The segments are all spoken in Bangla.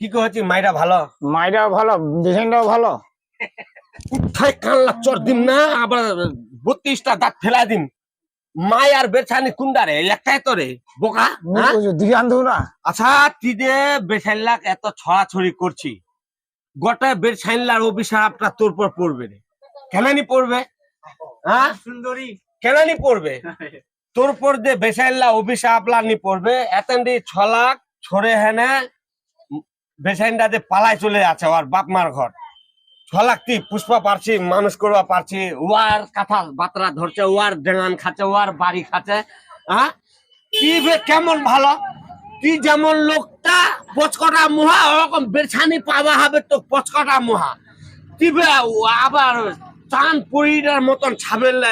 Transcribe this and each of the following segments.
কি কহছি মাইরা ভালো? মাইটা ভালো ডিজাইনটাও ভালো। উঠাই কানলা চর দিম না আবার বত্রিশটা দাঁত ফেলা দিম। মাই আর বেছানি কুন্ডারে একটাই তো রে বোকা হ্যাঁ? দিকে না? আচ্ছা যে বেছাইলাক এত ছড়াছড়ি করছি গোটা বেছাইলার অভিশাপটা তোর পর পড়বে রে। কেনানি পড়বে? হ্যাঁ? সুন্দরী। কেনানি পড়বে? তোর পর যে বেছাইলা অভিশাপ লানি পড়বে এতেন্ডি ছলাক ছড়ে হেনে বেছাইনটা যে পালায় চলে আছে ওর বাপ মার ঘর। ছলাক তুই পুষ্পা পারছি, মানুষ করবা পারছি ওয়ার কথা বাতরা ধরছে ওয়ার ডেঙান খাচ্ছে ওয়ার বাড়ি খাচ্ছে হ্যাঁ তুই কেমন ভালো তুই যেমন লোকটা, পচকটা মুহা, ওরকম বেছানি পাওয়া হবে তো পচকটা মুহা। তুই আবার চান পরিটার মতন ছাবেল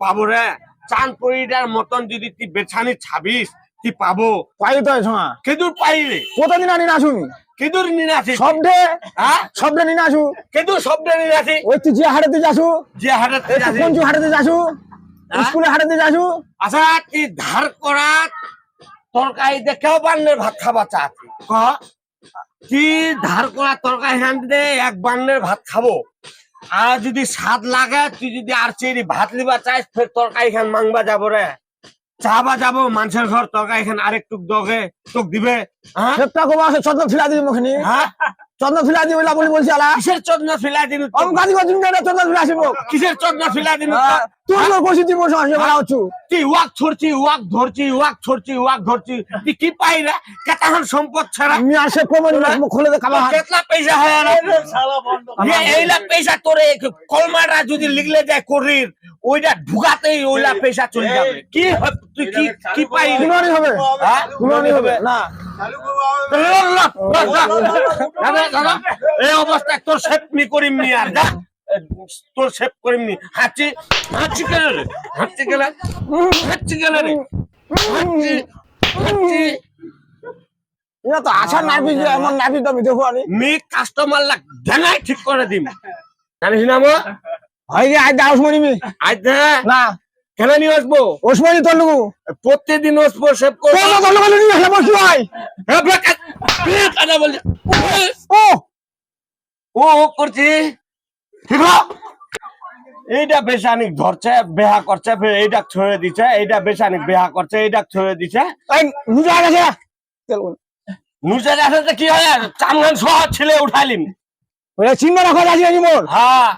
পাবো রে চান পরিটার মতন যদি তুই বেছানি ছাবিস তুই পাবো? পাই তো শোনা কেদুর পাই রে কতদিন আনি না শুনি কেদুর নিনাছি সবডে হ্যাঁ? সবডে নিয়ে আসু। কেদুর শব্দ নিনাছি ওই তুই যে হাটেতে যাসু। যে হাটাতে যাচ্ছি কোন হাটেতে যাসু। হ্যাঁ? স্কুলে হাটেতে যাসু। আচ্ছা তুই ধার করা? তরকারি দেখেও বান্নের ভাত খাবা চাচ্ছি ক? তুই ধার করা তরকারি হান দে এক বান্নের ভাত খাব? আর যদি স্বাদ লাগে তুই যদি আর চেরি ভাত লিবা চাইস ফের তরকারি খান মাংবা যাব রে। চাবা যাব মানুষের ঘর তরকারি খান আরেকটুক দগে তোক দিবে হ্যাঁ? সেটা কবা আছে চন্দ্র ফিলা দিবি মুখনি হ্যাঁ? চন্দ্র ফিলা দিবি বলা বলি বলছি আলা। কিসের চন্দ্র ফিলা না চন্দ্র ফিলা আসিব। কিসের চন্দ্র ফিলা দিন তুই লোক কইছি তুই সঙ্গে বলা হচ্ছু। তুই ওয়াক ছড়ছি ওয়াক ধরছি ওয়াক ছড়ছি ওয়াক ধরছি। তুই কি পাই রে? কেতাহন সম্পদ ছাড়া। আমি আসে কমন মুখ খুলে দে কাবা কেতলা পয়সা হয় রে শালা বন্ধ। এ এইলা পয়সা তোরে কলমাটা যদি লিখলে যায় করির। ওইটা ঢুকাতেই ওইলা পয়সা চলে যাবে। কি হয়- তুই কি কি পাই? কুমারী হবে। হ্যাঁ? কুমারী হবে। না। দাদা, দাদা, এই অবস্থায় তোর সেভ নি করিম নি আর যা। তোর সেভ করিম নি হাঁচি হাঁচি কেন রে? হাঁচি কেন হাঁচি কেন রে? হাঁচি হাঁচি। এটা তো আশা নাবি যে এমন নাবি তো আমি দেখো আনি মি কাস্টমার লাগ ঢেঙাই ঠিক করে দিম। জানিস না মো হয় যে আজ দাস মনি মি আজ না। না কেন নিয়ে আসব? ওসমানি তোর লুকু প্রত্যেকদিন আসব করব। তোর আসলে বসু ভাই। হ্যাঁ, বলছে। ও। ও ও করছি। ঠিক এইটা বেসানিক ধরছে বেহা করছে ফের এইটা ছড়ে দিছে এইটা বেসানিক বেহা করছে এইটা ছড়ে দিছে। নিজে গেছে নুসের আসলে কি হয়? চামগান সহ ছেলে উঠাইলিম। ওই চিন্তা রাখো আনি মোর? হ্যাঁ।